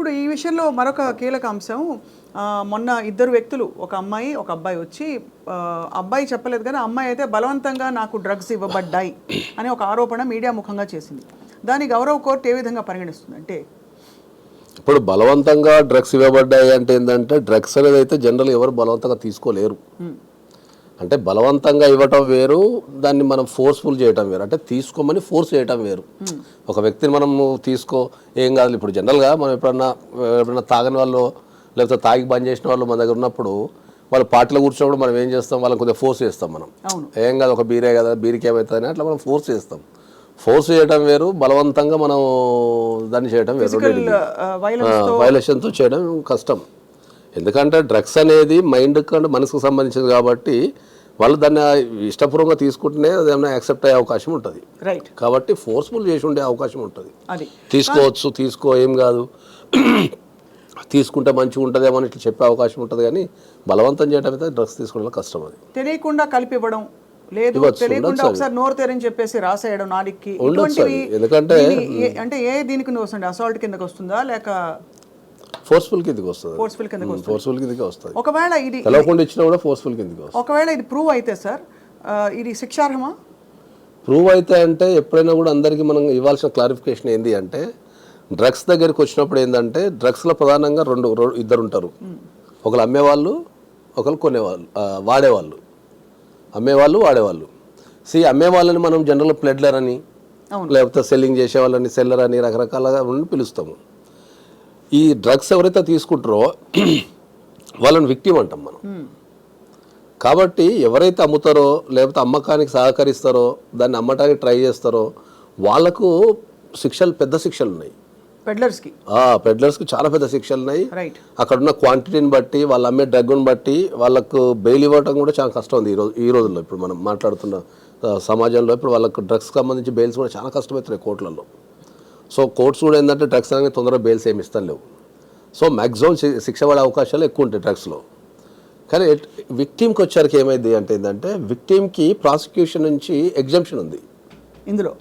ఇప్పుడు ఈ విషయంలో మరొక కీలక అంశం మొన్న ఇద్దరు వ్యక్తులు ఒక అమ్మాయి ఒక అబ్బాయి వచ్చి అబ్బాయి చెప్పలేదు కానీ అమ్మాయి అయితే బలవంతంగా నాకు డ్రగ్స్ ఇవ్వబడ్డాయి అనే ఒక ఆరోపణ మీడియా ముఖంగా చేసింది. దాని గౌరవ కోర్టు ఏ విధంగా పరిగణిస్తుంది? అంటే ఇప్పుడు బలవంతంగా డ్రగ్స్ ఇవ్వబడ్డాయి అంటే ఏంటంటే డ్రగ్స్ అనేది అయితే జనరల్ ఎవరు బలవంతంగా తీసుకోలేరు. అంటే బలవంతంగా ఇవ్వటం వేరు దాన్ని మనం ఫోర్స్ఫుల్ చేయటం వేరు. అంటే తీసుకోమని ఫోర్స్ చేయటం వేరు. ఒక వ్యక్తిని మనం తీసుకో ఏం కాదు. ఇప్పుడు జనరల్గా మనం ఎప్పుడన్నా ఎప్పుడన్నా తాగని వాళ్ళు లేకపోతే తాగి బంద్ చేసిన వాళ్ళు మన దగ్గర ఉన్నప్పుడు వాళ్ళు పార్టీలో కూర్చున్నప్పుడు మనం ఏం చేస్తాం? వాళ్ళని కొద్దిగా ఫోర్స్ చేస్తాం మనం. ఏం కాదు ఒక బీరే కదా బీరికి ఏమవుతుంది అట్లా మనం ఫోర్స్ చేస్తాం. ఫోర్స్ చేయడం వేరు బలవంతంగా మనం దాన్ని చేయడం వేరు. వైలేషన్తో చేయడం కష్టం. ఎందుకంటే డ్రగ్స్ అనేది మైండ్ కంటే మనసుకు సంబంధించింది కాబట్టి వాళ్ళు దాన్ని ఇష్టపూర్వకంగా తీసుకుంటేనే అది ఏమైనా యాక్సెప్ట్ అయ్యే అవకాశం ఉంటుంది. రైట్ కాబట్టి ఫోర్స్ఫుల్ చేసి ఉండే అవకాశం ఉంటుంది. అది. తీసుకోవచ్చు తీసుకో ఏం కాదు. తీసుకుంటే మంచిగా ఉంటుందేమో అని ఇట్లా చెప్పే అవకాశం ఉంటుంది కానీ బలవంతం చేయడం అయితే డ్రగ్స్ తీసుకోవడం కష్టం అది. తెలియకుండా కలిపి ఇవ్వడం లేదు. తెలియకుండా ఒకసారి నోరు తెరని చెప్పేసి రాసేయడం అది. ఎందుకంటే అంటే ఏ దీనికి వస్తుంది అసాల్ట్ కిందకి వస్తుందా? లేక ఫోర్స్ఫుల్ కిందకి వస్తుంది. ఫోర్స్ఫుల్ కిందకి వస్తుంది. ఫోర్స్ఫుల్ కిందకి వస్తుంది. ఒకవేళ ఇది తెలవకుండా ఇచ్చినా కూడా ఫోర్స్ఫుల్ కిందకి వస్తుంది. ఒకవేళ ఇది ప్రూవ్ అయితే సార్ ఇది శిక్షార్హమా? ప్రూవ్ అయితే అంటే ఎప్పుడైనా కూడా అందరికీ మనం ఇవ్వాల్సిన క్లారిఫికేషన్ ఏంటి అంటే డ్రగ్స్ దగ్గరికి వచ్చినప్పుడు ఏంటంటే డ్రగ్స్లో ప్రధానంగా రెండు ఇద్దరు ఉంటారు ఒకరు అమ్మేవాళ్ళు ఒకరు కొనేవాళ్ళు వాడేవాళ్ళు. అమ్మేవాళ్ళు వాడేవాళ్ళు. సి అమ్మేవాళ్ళని మనం జనరల్ ప్లెడ్లర్ అని. లేకపోతే సెల్లింగ్ చేసే వాళ్ళని సెల్లర్ అని రకరకాలుగా పిలుస్తాము. ఈ డ్రగ్స్ ఎవరైతే తీసుకుంటారో వాళ్ళని విక్టిమ్ అంటాం మనం. కాబట్టి ఎవరైతే అమ్ముతారో లేకపోతే అమ్మకానికి సహకరిస్తారో దాన్ని అమ్మటానికి ట్రై చేస్తారో వాళ్ళకు శిక్షలు పెద్ద శిక్షలు ఉన్నాయి. పెడ్లర్స్కి ఆ పెడ్లర్స్కి చాలా పెద్ద శిక్షలు ఉన్నాయి. అక్కడ ఉన్న క్వాంటిటీని బట్టి వాళ్ళు అమ్మే డ్రగ్ను బట్టి వాళ్ళకు బెయిల్ ఇవ్వటం కూడా చాలా కష్టం ఉంది ఈ రోజు ఈ రోజుల్లో. ఇప్పుడు మనం మాట్లాడుతున్న సమాజంలో ఇప్పుడు వాళ్ళకు డ్రగ్స్ సంబంధించి బెయిల్స్ కూడా చాలా కష్టమవుతున్నాయి కోర్టులలో సో కోర్ట్స్ కూడా ఏంటంటే డ్రగ్స్ అనేది తొందరగా బెయిల్స్ ఏమి ఇస్తాను లేవు. సో మ్యాక్సిమం శిక్ష పడే అవకాశాలు ఎక్కువ ఉంటాయి డ్రగ్స్లో. కానీ విక్టిమ్కి వచ్చరికి ఏమైంది అంటే ఏంటంటే విక్టిమ్కి ప్రాసిక్యూషన్ నుంచి ఎగ్జంప్షన్ ఉంది. ఇందులో.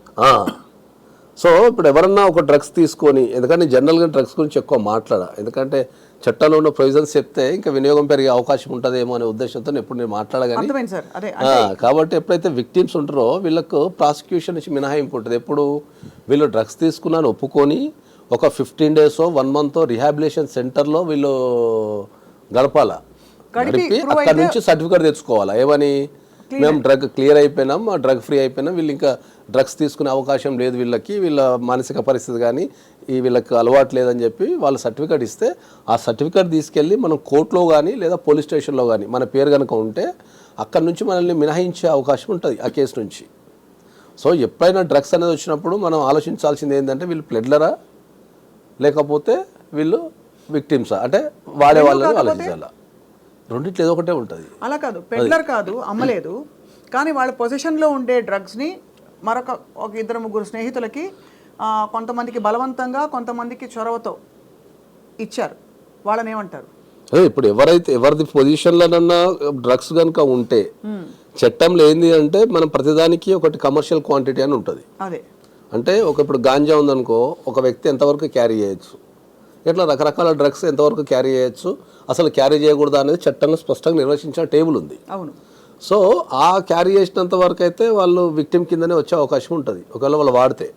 సో ఇప్పుడు ఎవరన్నా ఒక డ్రగ్స్ తీసుకొని ఎందుకంటే జనరల్గా డ్రగ్స్ గురించి ఎక్కువ మాట్లాడా ఎందుకంటే చట్టంలో ఉన్న ప్రొవిజన్స్ చెప్తే ఇంకా వినియోగం పెరిగే అవకాశం ఉంటుందేమో అనే ఉద్దేశంతో ఎప్పుడు నేను మాట్లాడగాని ఆ, కాబట్టి ఎప్పుడైతే విక్టిమ్స్ ఉంటారో వీళ్ళకు ప్రాసిక్యూషన్ నుంచి మినహాయింపు ఉంటుంది. ఎప్పుడు? వీళ్ళు డ్రగ్స్ తీసుకున్నాను ఒప్పుకొని ఒక fifteen days one month rehabilitation సెంటర్లో వీళ్ళు గడపాల. గడిపి అక్కడ నుంచి సర్టిఫికేట్ తెచ్చుకోవాలా. ఏమని? మేము డ్రగ్ క్లియర్ అయిపోయినాం డ్రగ్ ఫ్రీ అయిపోయినాం వీళ్ళు ఇంకా డ్రగ్స్ తీసుకునే అవకాశం లేదు వీళ్ళకి వీళ్ళ మానసిక పరిస్థితి కానీ ఈ వీళ్ళకి అలవాటు లేదని చెప్పి వాళ్ళు సర్టిఫికేట్ ఇస్తే ఆ సర్టిఫికేట్ తీసుకెళ్ళి మనం కోర్టులో కానీ లేదా పోలీస్ స్టేషన్లో కానీ మన పేరు కనుక ఉంటే అక్కడ నుంచి మనల్ని మినహాయించే అవకాశం ఉంటుంది ఆ కేసు నుంచి. సో ఎప్పుడైనా డ్రగ్స్ అనేది వచ్చినప్పుడు మనం ఆలోచించాల్సింది ఏంటంటే వీళ్ళు ప్లెడ్లరా? లేకపోతే వీళ్ళు విక్టిమ్సా? అంటే వాడే వాళ్ళని ఆలోచించాలా? రెండిట్లో ఏదో ఒకటే ఉంటుంది. అలా కాదు. పెడ్లర్ కాదు అమ్మలేదు. కానీ వాళ్ళ పొజిషన్లో ఉండే డ్రగ్స్ని మరొక ఒక ఇద్దరు ముగ్గురు స్నేహితులకి కొంతమందికి బలవంతంగా కొంతమందికి చొరవతో ఇచ్చారు. వాళ్ళని ఏమంటారు? అదే ఇప్పుడు ఎవరైతే ఎవరిది పొజిషన్లోనన్నా డ్రగ్స్ కనుక ఉంటే చట్టంలో ఏంది అంటే మనం ప్రతిదానికి ఒకటి కమర్షియల్ క్వాంటిటీ అని ఉంటుంది. అంటే ఒక ఇప్పుడు గాంజా ఉందనుకో ఒక వ్యక్తి ఎంతవరకు క్యారీ చేయొచ్చు? ఇట్లా రకరకాల డ్రగ్స్ ఎంతవరకు క్యారీ చేయొచ్చు? అసలు క్యారీ చేయకూడదు అనేది చట్టంలో స్పష్టంగా నిర్వచించిన టేబుల్ ఉంది. అవును. సో ఆ క్యారీ చేసినంత వరకు అయితే వాళ్ళు విక్టిమ్ కిందనే వచ్చే అవకాశం ఉంటుంది. ఒకవేళ వాళ్ళు వాడితే.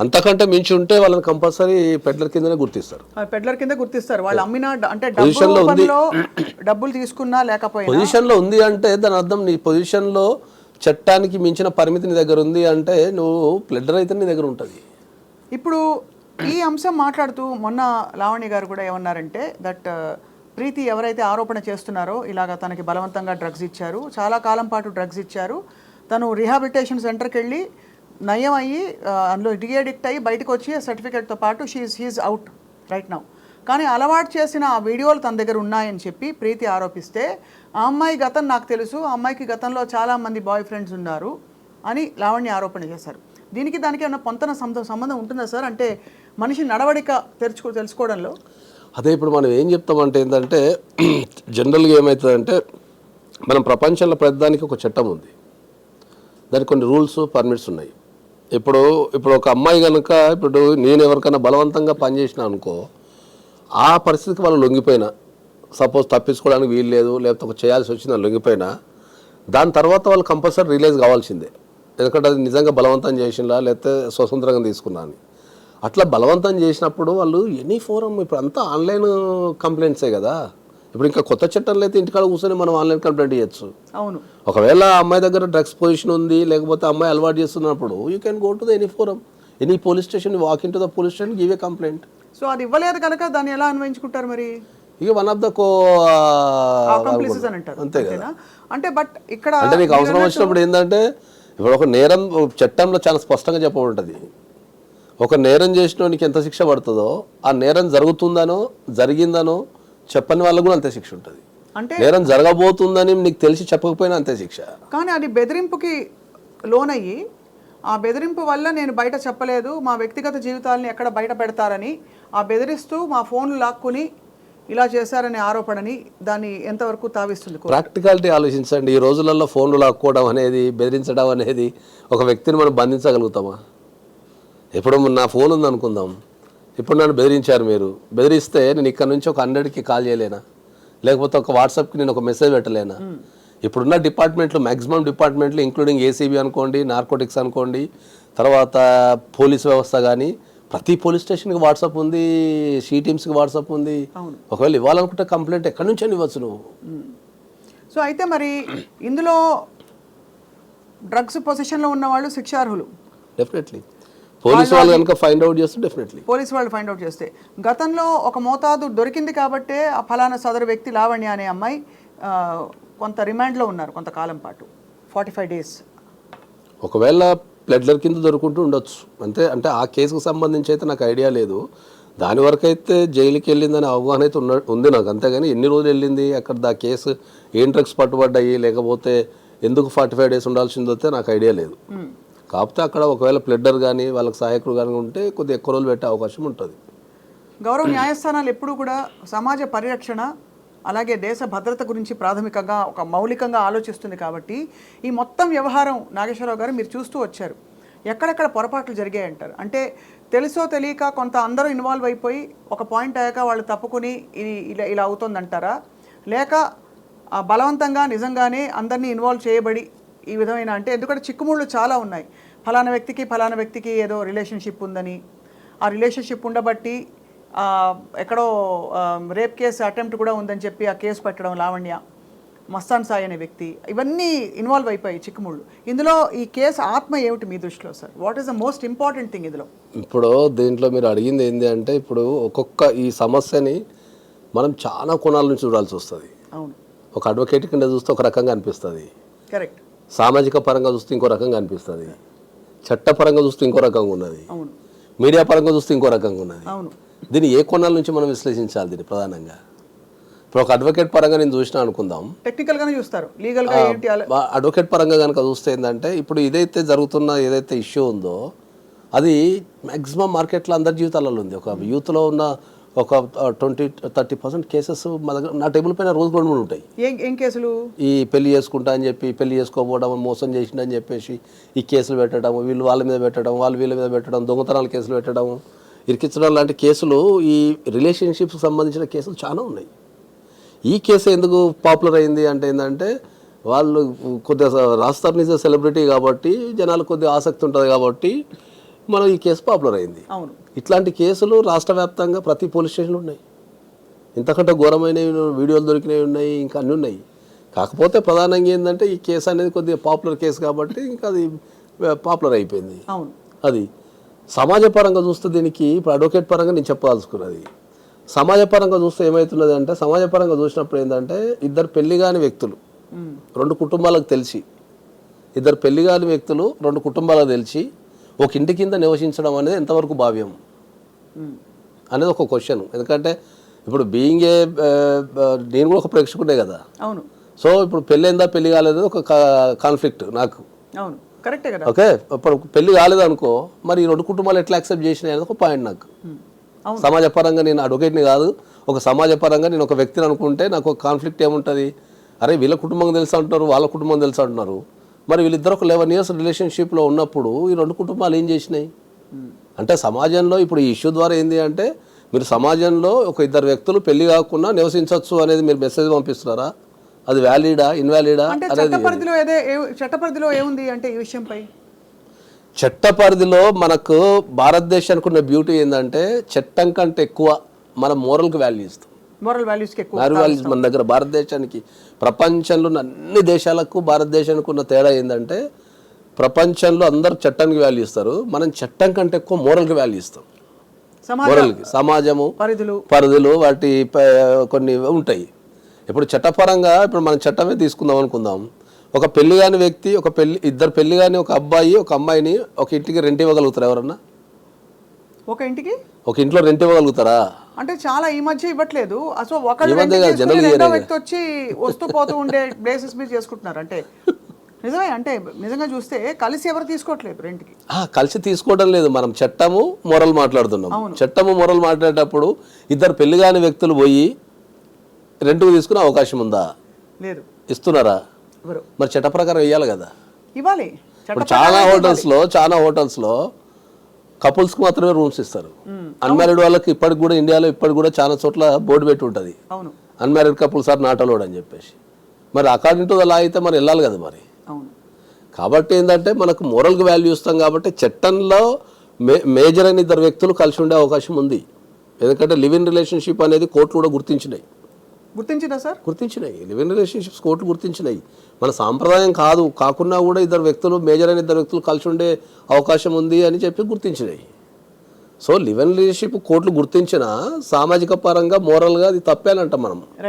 అంతకంటే మించి ఉంటే వాళ్ళని కంపల్సరీ పెడ్లర్ కిందనే గుర్తిస్తారు. ఆ పెడ్లర్ కింద గుర్తిస్తారు. వాళ్ళు అమ్మిన అంటే డబ్బు లో ఉంది. డబ్బులు తీసుకున్నా లేకపోయినా పొజిషన్లో ఉంది అంటే దాని అర్థం నీ పొజిషన్లో చట్టానికి మించిన పరిమితి నీ దగ్గర ఉంది అంటే నువ్వు ప్లెడర్ అయితే నీ దగ్గర ఉంటుంది. ఇప్పుడు ఈ అంశం మాట్లాడుతూ మొన్న లావణ్య గారు కూడా ఏమన్నారంటే దట్ ప్రీతి ఎవరైతే ఆరోపణ చేస్తున్నారో ఇలాగ తనకి బలవంతంగా డ్రగ్స్ ఇచ్చారు. చాలా కాలం పాటు డ్రగ్స్ ఇచ్చారు. తను రిహాబిలిటేషన్ సెంటర్కి వెళ్ళి నయం అయ్యి అందులో డిఎడిక్ట్ అయ్యి బయటకు వచ్చి సర్టిఫికేట్తో పాటు she he's out right now కానీ అలవాటు చేసిన ఆ వీడియోలు తన దగ్గర ఉన్నాయని చెప్పి ప్రీతి ఆరోపిస్తే ఆ అమ్మాయి గతం నాకు తెలుసు ఆ అమ్మాయికి గతంలో చాలామంది బాయ్ ఫ్రెండ్స్ ఉన్నారు అని లావణ్య ఆరోపణ చేశారు. దీనికి దానికి ఏమైనా పొంతన సంబంధం సంబంధం ఉంటుందా సార్? అంటే మనిషి నడవడిక తెరుచుకో తెలుసుకోవడంలో? అదే ఇప్పుడు మనం ఏం చెప్తామంటే ఏంటంటే జనరల్గా ఏమవుతుందంటే మనం ప్రపంచంలో ప్రతిదానికి ఒక చట్టం ఉంది. దానికి కొన్ని రూల్స్ పర్మిట్స్ ఉన్నాయి. ఇప్పుడు ఇప్పుడు ఒక అమ్మాయి కనుక ఇప్పుడు నేను ఎవరికైనా బలవంతంగా పనిచేసిన అనుకో ఆ పరిస్థితికి వాళ్ళు లొంగిపోయినా. సపోజ్ తప్పించుకోవడానికి వీలు లేదు లేకపోతే ఒక చేయాల్సి వచ్చింది లొంగిపోయినా దాని తర్వాత వాళ్ళు కంపల్సరీ రిలీజ్ కావాల్సిందే. ఎందుకంటే అది నిజంగా బలవంతం చేసినా లేకపోతే స్వతంత్రంగా తీసుకున్నా అని. అట్లా బలవంతం చేసినప్పుడు వాళ్ళు ఎనీ ఫోరం ఇప్పుడు అంతా ఆన్లైన్ కంప్లైంట్సే కదా. ఇప్పుడు ఇంకా కొత్త చట్టంలో అయితే ఇంటికాడ కూర్చొని మనం ఆన్లైన్ కంప్లైంట్ చేయొచ్చు అవును. ఒకవేళ అమ్మాయి దగ్గర డ్రగ్స్ పొజిషన్ ఉంది లేకపోతే అమ్మాయి అలవాటు చేస్తున్నప్పుడు you can go to the any forum any police station walk in to the police station give a complaint so అది ఇవ్వలేదు కనుక దాన్ని ఎలా అన్వయించుకుంటారు మరి? ఇక వన్ ఆఫ్ ద కో అంతే కదా? అంటే బట్ ఇక్కడ అంటే నీకు అవసరం వచ్చినప్పుడు ఏంటంటే ఇప్పుడు ఒక నేరం చట్టంలో చాలా స్పష్టంగా చెప్పబడుతుంది. ఒక నేరం చేసినోనికి ఎంత శిక్ష పడుతుందో ఆ నేరం జరుగుతుందనో జరిగిందనో చెప్పని వాళ్ళకు కూడా అంతే శిక్ష ఉంటుంది. అంటే నేరం జరగబోతుందని నీకు తెలిసి చెప్పకపోయినా అంతే శిక్ష. కానీ అది బెదిరింపుకి లోనయ్యి ఆ బెదిరింపు వల్ల నేను బయట చెప్పలేదు మా వ్యక్తిగత జీవితాలని ఎక్కడ బయట పెడతారని ఆ బెదిరిస్తూ మా ఫోన్లు లాక్కుని ఇలా చేశారనే ఆరోపణని దాన్ని ఎంతవరకు తావిస్తుంది? ప్రాక్టికాలిటీ ఆలోచించండి. ఈ రోజులలో ఫోన్లు లాక్కోవడం అనేది బెదిరించడం అనేది ఒక వ్యక్తిని మనం బంధించగలుగుతామా? ఇప్పుడు నా ఫోన్ ఉంది అనుకుందాం ఇప్పుడు నన్ను బెదిరించారు మీరు. బెదిరిస్తే నేను ఇక్కడ నుంచి ఒక హండ్రెడ్కి కాల్ చేయలేనా? లేకపోతే ఒక వాట్సాప్కి నేను ఒక మెసేజ్ పెట్టలేనా? ఇప్పుడున్న డిపార్ట్మెంట్లు మ్యాక్సిమం డిపార్ట్మెంట్లు ఇంక్లూడింగ్ ఏసీబీ అనుకోండి నార్కోటిక్స్ అనుకోండి తర్వాత పోలీస్ వ్యవస్థ కానీ ప్రతి పోలీస్ స్టేషన్కి వాట్సాప్ ఉంది షీ టీమ్స్కి వాట్సాప్ ఉంది. ఒకవేళ ఇవ్వాలనుకుంటే కంప్లైంట్ ఎక్కడి నుంచి ఇవ్వచ్చు నువ్వు సో అయితే మరి ఇందులో డ్రగ్స్ పొజిషన్లో ఉన్న వాళ్ళు శిక్షార్హులు. డెఫినెట్లీ. పోలీసు వాళ్ళు కనుక ఫైండ్ అవుట్ చేస్తే డెఫినెట్లీ పోలీస్ వాళ్ళు ఫైండ్ అవుట్ చేస్తే. గతంలో ఒక మోతాదు దొరికింది కాబట్టే ఆ ఫలానా సదరు వ్యక్తి లావణ్య అనే అమ్మాయి కొంత రిమాండ్లో ఉన్నారు కొంతకాలం పాటు. ఫార్టీ ఫైవ్ డేస్ ఒకవేళ ప్లెడ్లర్ కింద దొరుకుంటూ ఉండొచ్చు. అంతే అంటే ఆ కేసుకు సంబంధించి అయితే నాకు ఐడియా లేదు. దాని వరకు అయితే జైలుకి వెళ్ళిందని అవగాహన అయితే ఉన్న ఉంది నాకు. అంతేగాని ఎన్ని రోజులు వెళ్ళింది అక్కడ దా కేసు ఏం డ్రగ్స్ పట్టుబడ్డాయి లేకపోతే ఎందుకు ఫార్టీ ఫైవ్ డేస్ ఉండాల్సిందో నాకు ఐడియా లేదు. కాకపోతే అక్కడ ఒకవేళ ప్లెడ్డర్ కానీ వాళ్ళకి సహాయకుడు కానీ ఉంటే కొద్దిగా ఎక్కువ రోజులు పెట్టే అవకాశం ఉంటుంది. గౌరవ న్యాయస్థానాలు ఎప్పుడూ కూడా సమాజ పరిరక్షణ అలాగే దేశ భద్రత గురించి ప్రాథమికంగా ఒక మౌలికంగా ఆలోచిస్తుంది కాబట్టి ఈ మొత్తం వ్యవహారం నాగేశ్వరరావు గారు మీరు చూస్తూ వచ్చారు. ఎక్కడెక్కడ పొరపాట్లు జరిగాయి అంటారు అంటే తెలుసో తెలియక కొంత అందరూ ఇన్వాల్వ్ అయిపోయి ఒక పాయింట్ అయ్యాక వాళ్ళు తప్పుకుని ఇది ఇలా ఇలా అవుతుందంటారా? లేక బలవంతంగా నిజంగానే అందరినీ ఇన్వాల్వ్ చేయబడి ఈ విధమైన అంటే ఎందుకంటే చిక్కుముళ్ళు చాలా ఉన్నాయి. ఫలానా వ్యక్తికి ఫలానా వ్యక్తికి ఏదో రిలేషన్షిప్ ఉందని. ఆ రిలేషన్షిప్ ఉండబట్టి ఎక్కడో రేప్ కేసు అటెంప్ట్ కూడా ఉందని చెప్పి ఆ కేసు పెట్టడం లావణ్య మస్తాన్ సాయి అనే వ్యక్తి. ఇవన్నీ ఇన్వాల్వ్ అయిపోయాయి చిక్కుముళ్ళు. ఇందులో ఈ కేసు ఆత్మ ఏమిటి మీ దృష్టిలో sir what is the most important thing ఇందులో? ఇప్పుడు దీంట్లో మీరు అడిగింది ఏంటి అంటే ఇప్పుడు ఒక్కొక్క ఈ సమస్యని మనం చాలా కోణాల నుంచి చూడాల్సి వస్తుంది. అవును. ఒక అడ్వకేట్ కింద చూస్తే ఒక రకంగా అనిపిస్తుంది. కరెక్ట్ సామాజిక పరంగా చూస్తే ఇంకో రకంగా అనిపిస్తుంది. చట్టపరంగా చూస్తే ఇంకో రకంగా ఉన్నది. మీడియా పరంగా చూస్తే ఇంకో రకంగా ఉన్నది. దీన్ని ఏ కోణాల నుంచి మనం విశ్లేషించాలి దీన్ని ప్రధానంగా? ఇప్పుడు ఒక అడ్వకేట్ పరంగా నేను చూసిన అనుకుందాం. టెక్నికల్గానే చూస్తారు. లీగల్గా ఏంటి అలా? వా- అడ్వకేట్ పరంగా కనుక చూస్తే ఏంటంటే ఇప్పుడు ఇదైతే జరుగుతున్న ఏదైతే ఇష్యూ ఉందో అది మ్యాక్సిమం మార్కెట్లో అందరి జీవితాలలో ఉంది. ఒక యూత్లో ఉన్న ఒక ట్వంటీ థర్టీ పర్సెంట్ కేసెస్ మా దగ్గర నా టేబుల్ పైన రోజు రెండు మూడు ఉంటాయి. ఏం కేసులు? ఈ పెళ్ళి చేసుకుంటా అని చెప్పి పెళ్ళి చేసుకోపోవడం మోసం చేసిండని చెప్పేసి ఈ కేసులు పెట్టడం వీళ్ళు వాళ్ళ మీద పెట్టడం వాళ్ళు వీళ్ళ మీద పెట్టడం దొంగతనాల కేసులు పెట్టడం ఇరికించడం లాంటి కేసులు ఈ రిలేషన్షిప్స్ సంబంధించిన కేసులు చాలా ఉన్నాయి. ఈ కేసు ఎందుకు పాపులర్ అయింది అంటే ఏంటంటే వాళ్ళు కొద్దిగా రాస్తారు నిజ సెలబ్రిటీ కాబట్టి జనాలకు కొద్దిగా ఆసక్తి ఉంటుంది కాబట్టి మనం ఈ కేసు పాపులర్ అయింది. అవును. ఇట్లాంటి కేసులు రాష్ట్ర వ్యాప్తంగా ప్రతి పోలీస్ స్టేషన్లో ఉన్నాయి. ఇంతకంటే ఘోరమైనవి వీడియోలు దొరికినవి ఉన్నాయి ఇంకా అన్నీ ఉన్నాయి. కాకపోతే ప్రధానంగా ఏంటంటే ఈ కేసు అనేది కొద్దిగా పాపులర్ కేసు కాబట్టి ఇంకా అది పాపులర్ అయిపోయింది. అవును. అది సమాజ పరంగా చూస్తే దీనికి ఇప్పుడు అడ్వకేట్ పరంగా నేను చెప్పదలుచుకున్నది. సమాజ పరంగా చూస్తే ఏమవుతున్నది అంటే సమాజ పరంగా చూసినప్పుడు ఏంటంటే ఇద్దరు పెళ్ళి కాని వ్యక్తులు. రెండు కుటుంబాలకు తెలిసి ఇద్దరు పెళ్ళి కాని వ్యక్తులు రెండు కుటుంబాలకు తెలిసి ఒక ఇంటి కింద నివసించడం అనేది ఎంతవరకు భావ్యం. అనేది ఒక క్వశ్చన్ ఎందుకంటే ఇప్పుడు బీయింగ్ ఏ నేను కూడా ఒక ప్రేక్షకుడే కదా. అవును. సో ఇప్పుడు పెళ్ళైందా పెళ్ళి కాలేదా ఒక కాన్ఫ్లిక్ట్ నాకు. అవును. కరెక్టే కదా. ఓకే? ఇప్పుడు పెళ్ళి కాలేదు అనుకో మరి ఈ రెండు కుటుంబాలు ఎట్లా యాక్సెప్ట్ చేసినాయి అనేది ఒక పాయింట్ నాకు. మ్మ్. అవును. సమాజ పరంగా నేను అడ్వకేట్ని కాదు. ఒక సమాజ పరంగా నేను ఒక వ్యక్తిని అనుకుంటే నాకు ఒక కాన్ఫ్లిక్ట్ ఏముంటుంది? అరే వీళ్ళ కుటుంబం తెలుసు అంటున్నారు వాళ్ళ కుటుంబం తెలుసు అంటున్నారు? మరి వీళ్ళిద్దరు ఒక లెవెన్ ఇయర్స్ రిలేషన్షిప్లో ఉన్నప్పుడు ఈ రెండు కుటుంబాలు ఏం చేసినాయి? అంటే సమాజంలో ఇప్పుడు ఈ ఇష్యూ ద్వారా ఏంది అంటే మీరు సమాజంలో ఒక ఇద్దరు వ్యక్తులు పెళ్ళి కాకుండా నివసించవచ్చు అనేది మీరు మెసేజ్ పంపిస్తున్నారా? అది వ్యాలిడా ఇన్వాలిడా అంటే అనేది చట్ట పరిధిలో ఏదే ఏ- చట్ట పరిధిలో ఏముంది అంటే ఈ విషయంపై? చట్ట పరిధిలో మనకు భారతదేశానికి ఉన్న బ్యూటీ ఏంటంటే చట్టం కంటే ఎక్కువ మన మోరల్కి వాల్యూ ఇస్తాం మోరల్ వాల్యూస్కి ఎక్కువ మారు వాల్యూస్ మన దగ్గర భారతదేశానికి ప్రపంచంలో ఉన్న అన్ని దేశాలకు భారతదేశానికి ఉన్న తేడా ఏంటంటే ప్రపంచంలో అందరూ చట్టానికి వాల్యూ ఇస్తారు. మనం చట్టం కంటే ఎక్కువ మోరల్కి వాల్యూ ఇస్తాం. మోరల్కి సమాజము పరిధులు. పరిధులు వాటి కొన్ని ఉంటాయి. ఇప్పుడు చట్టపరంగా ఇప్పుడు మనం చట్టమే తీసుకుందాం అనుకుందాం. ఒక పెళ్ళి కాని వ్యక్తి ఒక పెళ్ళి ఇద్దరు పెళ్ళి కాని ఒక అబ్బాయి ఒక అమ్మాయిని ఒక ఇంటికి రెంట్ ఇవ్వగలుగుతారు ఎవరన్నా? ఒక ఇంటికి? ఒక ఇంట్లో రెంట్ ఇవ్వగలుగుతారా? అంటే చాలా ఈ మధ్య ఇవ్వట్లేదు. అసలు ఒకళ్ళు రెండో. వ్యక్తి వచ్చి వస్తూ పోతూ ఉండే ప్లేసెస్ మీద చేసుకుంటున్నారు అంటే. నిజమే అంటే నిజంగా చూస్తే కలిసి ఎవరు తీసుకోవట్లేదు రెంట్కి? ఆ, కలిసి తీసుకోవడం లేదు. మనం చట్టము మొరల్ మాట్లాడుతున్నాం. చట్టము మొరల్ మాట్లాడేటప్పుడు ఇద్దరు పెళ్ళి కాని వ్యక్తులు పోయి రెంట్కు తీసుకునే అవకాశం ఉందా? లేదు. ఇస్తున్నారా? మరి చట్ట ప్రకారం వేయాలి కదా. ఇవ్వాలి. చాలా హోటల్స్లో చాలా హోటల్స్లో కపుల్స్కి మాత్రమే రూమ్స్ ఇస్తారు. అన్మ్యారీడ్ వాళ్ళకి ఇప్పటికి కూడా ఇండియాలో ఇప్పటికి కూడా చాలా చోట్ల బోర్డు పెట్టి ఉంటుంది. Unmarried couples are not allowed అని చెప్పేసి. మరి అకార్డింగ్ టు ద లా అయితే మరి వెళ్ళాలి కదా మరి. కాబట్టి ఏంటంటే మనకు మోరల్కి వాల్యూ ఇస్తాం కాబట్టి చట్టంలో మే మేజర్ అయిన ఇద్దరు వ్యక్తులు కలిసి ఉండే అవకాశం ఉంది. ఎందుకంటే లివ్ ఇన్ రిలేషన్షిప్ అనేది కోర్టులు కూడా గుర్తించినాయి. గుర్తించిందా సార్? గుర్తించినాయి. లివ్ ఇన్ రిలేషన్షిప్స్ కోర్టులు గుర్తించినాయి. మన సాంప్రదాయం కాదు. కాకుండా కూడా ఇద్దరు వ్యక్తులు మేజర్ అయిన ఇద్దరు వ్యక్తులు కలిసి ఉండే అవకాశం ఉంది అని చెప్పి గుర్తించినాయి. సో లివ్ ఇన్ రిలేషన్షిప్ కోర్టులు గుర్తించిన సామాజిక పరంగా మోరల్గా అది తప్పే అని అంటాం మనం.